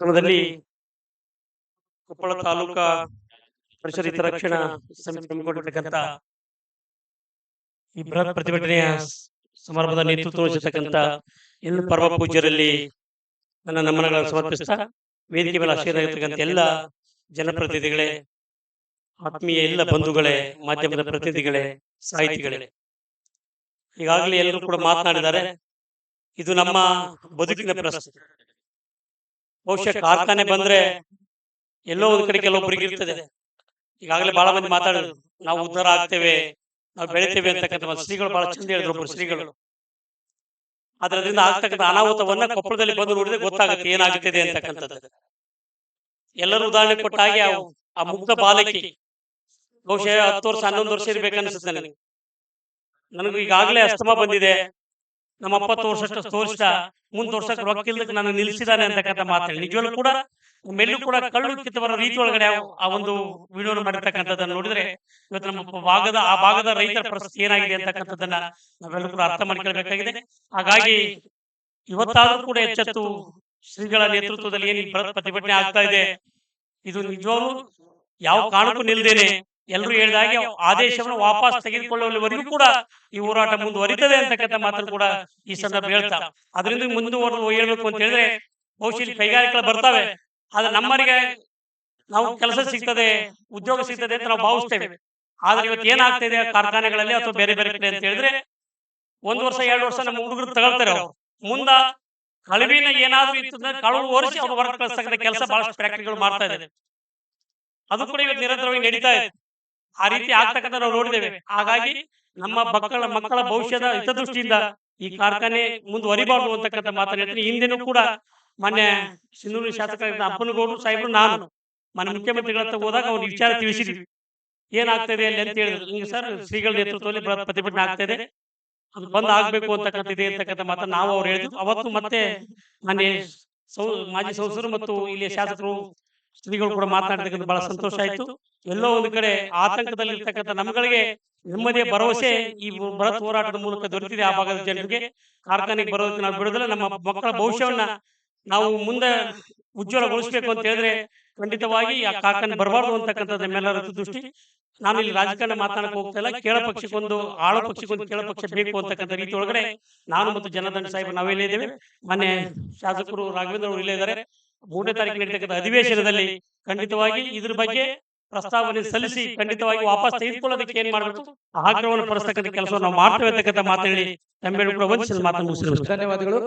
ಕ್ರಮದಲ್ಲಿ ಕೊಪ್ಪಳ ತಾಲೂಕಾ ಪರಿಸರ ಹಿತರಕ್ಷಣಾ ಸಮಿತಿ ಹಮ್ಮಿಕೊಂಡಿರ್ತಕ್ಕಂಥ ಈ ಬೃಹತ್ ಪ್ರತಿಭಟನೆಯ ಸಮಾರಂಭದ ನೇತೃತ್ವ ವಹಿಸತಕ್ಕಂಥ ಎಲ್ಲ ಪರಮ ಪೂಜ್ಯರಲ್ಲಿ ನನ್ನ ನಮನಗಳನ್ನು ಸಮರ್ಪಿಸ್ತಾ ವೇದಿಕೆ ಮೇಲೆ ಆಶೀರ್ವಾಗಿರ್ತಕ್ಕಂಥ ಎಲ್ಲ ಜನಪ್ರತಿನಿಧಿಗಳೇ ಆತ್ಮೀಯ ಎಲ್ಲ ಬಂಧುಗಳೇ ಮಾಧ್ಯಮದ ಪ್ರತಿನಿಧಿಗಳೇ ಸಾಹಿತಿಗಳೇ. ಈಗಾಗಲೇ ಎಲ್ಲರೂ ಕೂಡ ಮಾತನಾಡಿದ್ದಾರೆ ಇದು ನಮ್ಮ ಬದುಕಿನ ಪ್ರಶ್ನೆ ಬಹುಶಃ ಕಾರ್ಖಾನೆ ಬಂದ್ರೆ ಎಲ್ಲೋ ಒಂದ್ ಕಡೆ ಕೆಲವೊಬ್ಬರಿಗೆ ಇರ್ತದೆ. ಈಗಾಗಲೇ ಬಹಳ ಮಂದಿ ಮಾತಾಡೋದು. ನಾವು ಉದ್ಧಾರ ಆಗ್ತೇವೆ ನಾವು ಬೆಳಿತೇವೆ ಅಂತಕ್ಕಂಥ ಶ್ರೀಗಳು ಬಹಳ ಚಂದ ಹೇಳಿದ್ರು ಒಬ್ರು ಶ್ರೀಗಳು ಅದರಿಂದ ಆಗ್ತಕ್ಕಂಥ ಅನಾಹುತವನ್ನ ಕೊಪ್ಪಳದಲ್ಲಿ ಬಂದು ನೋಡಿದ್ರೆ ಗೊತ್ತಾಗುತ್ತೆ ಏನಾಗ್ತಿದೆ ಅಂತಕ್ಕಂಥದ್ದು. ಎಲ್ಲರೂ ಉದಾಹರಣೆ ಕೊಟ್ಟ ಹಾಗೆ ಆ- ಆ ಮುಗ್ಧ ಬಾಲಕಿ. ಬಹುಶಃ ಹತ್ತು ವರ್ಷ ಹನ್ನೊಂದು ವರ್ಷ ಇರ್ಬೇಕನ್ಸುತ್ತೆ ನನಗೆ. ನನಗೂ. ಈಗಾಗಲೇ ಅಸ್ತಮ ಬಂದಿದೆ. ನಮ್ಮ ಅಪ್ಪ ತೋರ್ಸಷ್ಟು ತೋರಿಸಿದ ಮುಂದ್ ತೋರ್ಸಕ್ ರೊಕ್ಕ ಇಲ್ದಕ್ಕೆ ನಾನು ನಿಲ್ಲಿಸಿದಾನೆ ಅಂತಕ್ಕಂಥ ಮಾತಾಡಿ ನಿಜವಾಗ್ಲೂ ಕೂಡ ಮೆಲ್ಲು ಕೂಡ ಕಳ್ಳು ಕಿತ್ತು ಬರೋ ರೀತಿ ಒಳಗಡೆ ಆ- ಒಂದು ವಿಡಿಯೋ ಮಾಡಿರ್ತಕ್ಕಂಥದ್ದನ್ನ ನೋಡಿದ್ರೆ ಇವತ್ತು ನಮ್ಮ ಭಾಗದ ಆ ಭಾಗದ ರೈತರ ಪರಿಸ್ಥಿತಿ ಏನಾಗಿದೆ ಅಂತಕ್ಕಂಥದ್ದನ್ನ ನಾವೆಲ್ಲರೂ ಕೂಡ ಅರ್ಥ ಮಾಡ್ಕೊಳ್ಬೇಕಾಗಿದೆ. ಹಾಗಾಗಿ ಇವತ್ತಾದ್ರೂ ಕೂಡ ಎಚ್ಚೆತ್ತು ಶ್ರೀಗಳ ನೇತೃತ್ವದಲ್ಲಿ ಏನು ಬೃಹತ್ ಪ್ರತಿಭಟನೆ ಆಗ್ತಾ ಇದೆ, ಇದು ನಿಜವಾಗ್ಲೂ ಯಾವ ಕಾರಣಕ್ಕೂ ನಿಲ್ದೇನೆ ಎಲ್ಲರೂ ಹೇಳಿದಾಗೆ ಆದೇಶವನ್ನು ವಾಪಸ್ ತೆಗೆದುಕೊಳ್ಳುವವರೆಗೂ ಕೂಡ ಈ ಹೋರಾಟ ಮುಂದುವರಿತದೆ ಅಂತಕ್ಕಂಥ ಮಾತನ್ನು ಕೂಡ ಈ ಸಂದರ್ಭ ಹೇಳ್ತಾ. ಅದರಿಂದ ಮುಂದುವರೆದು ಹೇಳ್ಬೇಕು ಅಂತ ಹೇಳಿದ್ರೆ ಬಹುಶಃ ಕೈಗಾರಿಕೆಗಳು ಬರ್ತವೆ. ಆದ್ರೆ ನಮ್ಮರಿಗೆ ನಾವು ಕೆಲಸ ಸಿಗ್ತದೆ ಉದ್ಯೋಗ ಸಿಗ್ತದೆ ಅಂತ ನಾವು ಭಾವಿಸ್ತೇವೆ. ಆದ್ರೆ ಇವತ್ತು ಏನಾಗ್ತಿದೆ ಕಾರ್ಖಾನೆಗಳಲ್ಲಿ ಅಥವಾ ಬೇರೆ ಬೇರೆ ಕಡೆ ಅಂತ ಹೇಳಿದ್ರೆ ಒಂದ್ ವರ್ಷ ಎರಡು ವರ್ಷ ನಮ್ಮ ಹುಡುಗರು ತಗೊಳ್ತಾರೆ ಅವರು. ಮುಂದ ಕಳವಿನ ಏನಾದ್ರೂ ಇತ್ತು ಅಂದ್ರೆ ಕಳವು ಓರಿಸಿ ಅವ್ರು ಹೊರಗೆ ಕಳಿಸ್ತಕ್ಕಂಥ ಕೆಲಸ ಬಹಳಷ್ಟು ಫ್ಯಾಕ್ಟರಿಗಳು ಮಾಡ್ತಾ ಇದೆ ಅದು ಕೂಡ ಇವತ್ತು ನಿರಂತರವಾಗಿ ನಡೀತಾ ಇದೆ ಆ ರೀತಿ ಆಗ್ತಕ್ಕಂಥ ನಾವು ನೋಡಿದ್ದೇವೆ. ಹಾಗಾಗಿ ನಮ್ಮ ಮಕ್ಕಳ ಮಕ್ಕಳ ಭವಿಷ್ಯದ ಹಿತದೃಷ್ಟಿಯಿಂದ ಈ ಕಾರ್ಖಾನೆ ಮುಂದುವರಿಬಾರ್ದು ಅಂತಕ್ಕಂಥ ಮಾತನ್ನ ಹೇಳ್ತೀನಿ. ಹಿಂದೆನೂ ಕೂಡ ಮೊನ್ನೆ ಸಿಂಧೂರು ಶಾಸಕರಾದ ಅಪ್ಪನಗೌಡರು ಸಾಹೇಬರು ನಾನು ಮನೆ ಮುಖ್ಯಮಂತ್ರಿಗಳ ಹತ್ರ ಹೋದಾಗ ಅವ್ರಿಗೆ ವಿಚಾರ ತಿಳಿಸಿದ್ವಿ. ಏನಾಗ್ತದೆ ಅಲ್ಲಿ ಅಂತ ಹೇಳಿದ್ರು. ಹಿಂಗೆ ಸರ್ ಶ್ರೀಗಳ ನೇತೃತ್ವದಲ್ಲಿ ಬೃಹತ್ ಪ್ರತಿಭಟನೆ ಆಗ್ತಾ ಇದೆ. ಅದು ಬಂದ್ ಆಗ್ಬೇಕು ಅಂತಕ್ಕಂಥ ಇದೆ ಅಂತಕ್ಕಂಥ ಮಾತನ್ನ ನಾವು ಅವ್ರು ಹೇಳಿದ್ವಿ ಅವತ್ತು ಮತ್ತೆ ಮೊನ್ನೆ ಸೌ ಮಾಜಿ ಸಂಸದರು ಮತ್ತು ಇಲ್ಲಿ ಶಾಸಕರು ಶ್ರೀಗಳು ಕೂಡ ಮಾತನಾಡಿರ್ತಕ್ಕಂಥ ಬಹಳ ಸಂತೋಷ ಆಯ್ತು. ಎಲ್ಲೋ ಒಂದು ಕಡೆ ಆತಂಕದಲ್ಲಿರ್ತಕ್ಕಂಥ ನಮ್ಗಳಿಗೆ ನೆಮ್ಮದಿಯ ಭರವಸೆ ಈ ಬೃಹತ್ ಹೋರಾಟದ ಮೂಲಕ ದೊರೆತಿದೆ ಆ ಭಾಗದ ಜನರಿಗೆ. ಕಾರ್ಖಾನೆಗೆ ಬರೋದಕ್ಕೆ ನಾವು ಬಿಡೋದಿಲ್ಲ, ನಮ್ಮ ಮಕ್ಕಳ ಭವಿಷ್ಯವನ್ನ ನಾವು ಮುಂದೆ ಉಜ್ವಲಗೊಳಿಸಬೇಕು ಅಂತ ಹೇಳಿದ್ರೆ ಖಂಡಿತವಾಗಿ ಆ ಕಾರ್ಖಾನೆ ಬರಬಾರ್ದು ಅಂತಕ್ಕಂಥದ್ದು ನಮ್ಮೆಲ್ಲರ ದೃಷ್ಟಿ ನಾನು ಇಲ್ಲಿ ರಾಜಕಾರಣ ಮಾತಾಡಕ್ಕೆ ಹೋಗ್ತಾ ಇಲ್ಲ. ಕೇಳ ಪಕ್ಷಕ್ಕೊಂದು, ಆಳ ಪಕ್ಷಕ್ಕೊಂದು ಕೇಳ ಪಕ್ಷ ಬೇಕು ಅಂತಕ್ಕಂಥ ರೀತಿ ಒಳಗಡೆ ನಾನು ಮತ್ತು ಜನದಂಡ ಸಾಹೇಬ್ ನಾವೆಲ್ಲೇ ಇದ್ದೇವೆ. ಮೊನ್ನೆ ಶಾಸಕರು ರಾಘವೇಂದ್ರ ಅವರು ಇಲ್ಲೇ ಇದ್ದಾರೆ. ಮೂರನೇ ತಾರೀಕು ನಡೀತಕ್ಕಂಥ ಅಧಿವೇಶನದಲ್ಲಿ ಖಂಡಿತವಾಗಿ ಇದ್ರ ಬಗ್ಗೆ ಪ್ರಸ್ತಾವನೆ ಸಲ್ಲಿಸಿ ಖಂಡಿತವಾಗಿ ವಾಪಸ್ ತೆಗೆದುಕೊಳ್ಳೋದಕ್ಕೆ ಏನ್ ಮಾಡಬೇಕು? ಆಗ್ರಹವನ್ನು ಪಡಿಸ್ತಕ್ಕಂಥ ಕೆಲಸವನ್ನು ನಾವು ಮಾಡ್ತೇವೆ ಅಂತಕ್ಕಂಥ ಹೇಳಿ ತಮ್ಮೆಲ್ಲರೂ ಕೂಡ ವಂಚಿಸಿ ಮಾತನ್ನು ಧನ್ಯವಾದಗಳು.